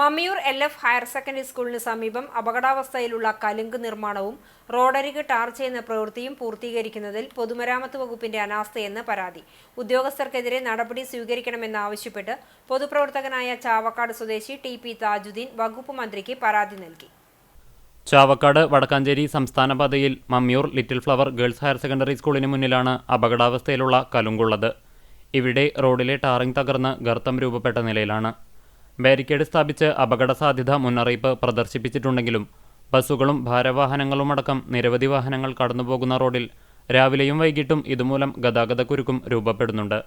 Mammiyur L F higher secondary സ്കൂളിന് സമീപം അപകടാവസ്ഥയിലുള്ള കലുങ്ക് നിർമ്മാണവും റോഡരിക് ടാർ ചെയ്യുന്ന പ്രവൃത്തിയും പൂർത്തീകരിക്കുന്നതിൽ പൊതുമരാമത്ത് വകുപ്പിന്റെ അനാസ്ഥയെന്ന് പരാതി. ഉദ്യോഗസ്ഥർക്കെതിരെ നടപടി സ്വീകരിക്കണമെന്നാവശ്യപ്പെട്ട് പൊതുപ്രവർത്തകനായ ചാവക്കാട് സ്വദേശി ടി പി താജുദ്ദീൻ വകുപ്പ് മന്ത്രിക്ക് പരാതി നൽകി. ചാവക്കാട് വടക്കാഞ്ചേരി സംസ്ഥാന പാതയിൽ Mammiyur little flower girls higher secondary സ്കൂളിന് മുന്നിലാണ് അപകടാവസ്ഥയിലുള്ള കലുങ്കുള്ളത്. ഇവിടെ റോഡിലെ ടാറിംഗ് തകർന്ന് ഗർത്തം രൂപപ്പെട്ട നിലയിലാണ്. ബാരിക്കേഡ് സ്ഥാപിച്ച് അപകട സാധ്യത മുന്നറിയിപ്പ് പ്രദർശിപ്പിച്ചിട്ടുണ്ടെങ്കിലും ബസ്സുകളും ഭാരവാഹനങ്ങളുമടക്കം നിരവധി വാഹനങ്ങൾ കടന്നുപോകുന്ന റോഡിൽ രാവിലെയും വൈകിട്ടും ഇതുമൂലം ഗതാഗതക്കുരുക്കും രൂപപ്പെടുന്നുണ്ട്.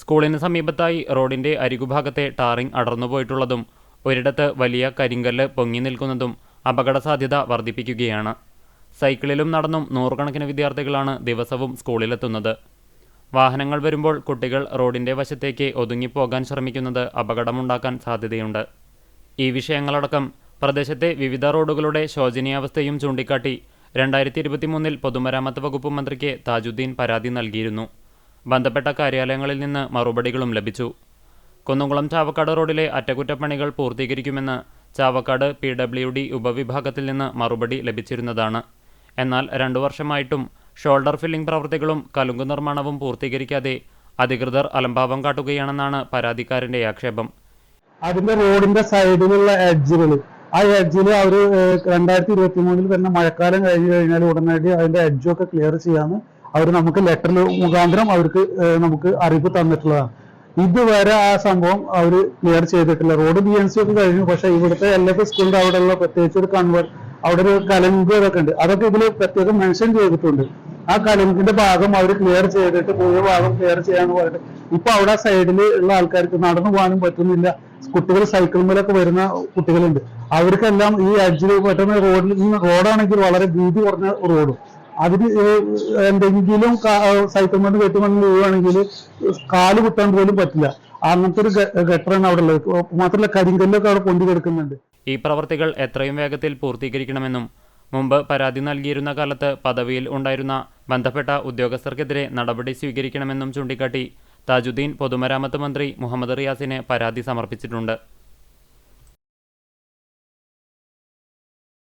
സ്കൂളിന് സമീപത്തായി റോഡിന്റെ അരികുഭാഗത്തെ ടാറിംഗ് അടർന്നുപോയിട്ടുള്ളതും ഒരിടത്ത് വലിയ കരിങ്കല്ല് പൊങ്ങി നിൽക്കുന്നതും അപകട സാധ്യത വർദ്ധിപ്പിക്കുകയാണ്. സൈക്കിളിലും നടന്നും നൂറുകണക്കിന് വിദ്യാർത്ഥികളാണ് ദിവസവും സ്കൂളിലെത്തുന്നത്. വാഹനങ്ങൾ വരുമ്പോൾ കുട്ടികൾ റോഡിന്റെ വശത്തേക്ക് ഒതുങ്ങിപ്പോകാൻ ശ്രമിക്കുന്നത് അപകടമുണ്ടാക്കാൻ സാധ്യതയുണ്ട്. ഈ വിഷയങ്ങളടക്കം പ്രദേശത്തെ വിവിധ റോഡുകളുടെ ശോചനീയാവസ്ഥയും ചൂണ്ടിക്കാട്ടി രണ്ടായിരത്തി ഇരുപത്തിമൂന്നിൽ പൊതുമരാമത്ത് വകുപ്പ് മന്ത്രിക്ക് താജുദ്ദീൻ പരാതി നൽകിയിരുന്നു. ബന്ധപ്പെട്ട കാര്യാലയങ്ങളിൽ നിന്ന് മറുപടികളും ലഭിച്ചു. കുന്നംകുളം ചാവക്കാട് റോഡിലെ അറ്റകുറ്റപ്പണികൾ പൂർത്തീകരിക്കുമെന്ന് ചാവക്കാട് പി ഡബ്ല്യു ഡി ഉപവിഭാഗത്തിൽ നിന്ന് മറുപടി ലഭിച്ചിരുന്നതാണ്. എന്നാൽ രണ്ടു വർഷമായിട്ടും ഷോൾഡർ ഫില്ലിംഗ് പ്രവൃത്തികളും കലുങ്ക് നിർമ്മാണവും പൂർത്തീകരിക്കാതെ അധികൃതർ അലംഭാവം കാട്ടുകയാണെന്നാണ് പരാതിക്കാരന്റെ ആക്ഷേപം. അതിന്റെ റോഡിന്റെ സൈഡിലുള്ള എഡ്ജുകൾ ആ എഡ്ജിൽ അവർ രണ്ടായിരത്തി ഇരുപത്തി മൂന്നിൽ തന്നെ മഴക്കാലം കഴിഞ്ഞു കഴിഞ്ഞാൽ ഉടനടി അതിന്റെ എഡ്ജൊക്കെ ക്ലിയർ ചെയ്യാന്ന് അവർ നമുക്ക് ലെറ്റർ മുഖാന്തരം അവർക്ക് നമുക്ക് അറിയിപ്പ് തന്നിട്ടുള്ളതാണ്. ഇതുവരെ ആ സംഭവം അവർ ക്ലിയർ ചെയ്തിട്ടില്ല. റോഡ് ബി എൻ സി ഒക്കെ കഴിഞ്ഞു. പക്ഷെ ഇവിടുത്തെ എൽ എഫ് സ്കൂളിന്റെ അവിടെയുള്ള പ്രത്യേകിച്ച് ഒരു കൺവേർട്ട് അവിടെ ഒരു കലങ്ക് ഉണ്ട്. അതൊക്കെ ഇതിൽ പ്രത്യേകം മെൻഷൻ ചെയ്തിട്ടുണ്ട്. ആ കലങ്കിന്റെ ഭാഗം അവർ ക്ലിയർ ചെയ്തിട്ട് പുതിയ ഭാഗം ക്ലിയർ ചെയ്യാന്ന് പറഞ്ഞിട്ട്. ഇപ്പൊ അവിടെ സൈഡിൽ ഉള്ള ആൾക്കാർക്ക് നടന്നു പോകാനും പറ്റുന്നില്ല. കുട്ടികൾ സൈക്കിൾ മേലൊക്കെ വരുന്ന കുട്ടികളുണ്ട്. അവർക്കെല്ലാം ഈ അഞ്ചിൽ പെട്ടെന്ന് റോഡിൽ ഈ റോഡാണെങ്കിൽ വളരെ വീതി കുറഞ്ഞ റോഡും അതിന് എന്തെങ്കിലും സൈക്കിൾ മണ്ണ് കെട്ടുമണ്ണ് പോവുകയാണെങ്കിൽ കാൽ കുട്ടാൻ പോലും പറ്റില്ല. അങ്ങനത്തെ ഒരു ഗട്ടറാണ് അവിടെ ഉള്ളത്. മാത്രമല്ല കരിങ്കല്ലൊക്കെ അവിടെ പൊന്തി കിടക്കുന്നുണ്ട്. ഈ പ്രവർത്തികൾ എത്രയും വേഗത്തിൽ പൂർത്തീകരിക്കണമെന്നും മുമ്പ് പരാതി നൽകിയിരുന്ന കാലത്ത് പദവിയിൽ ഉണ്ടായിരുന്ന ബന്ധപ്പെട്ട ഉദ്യോഗസ്ഥർക്കെതിരെ നടപടി സ്വീകരിക്കണമെന്നും ചൂണ്ടിക്കാട്ടി. താജുദ്ദീൻ പൊതുമരാമത്ത് മന്ത്രി മുഹമ്മദ് റിയാസിന് പരാതി സമർപ്പിച്ചിട്ടുണ്ട്.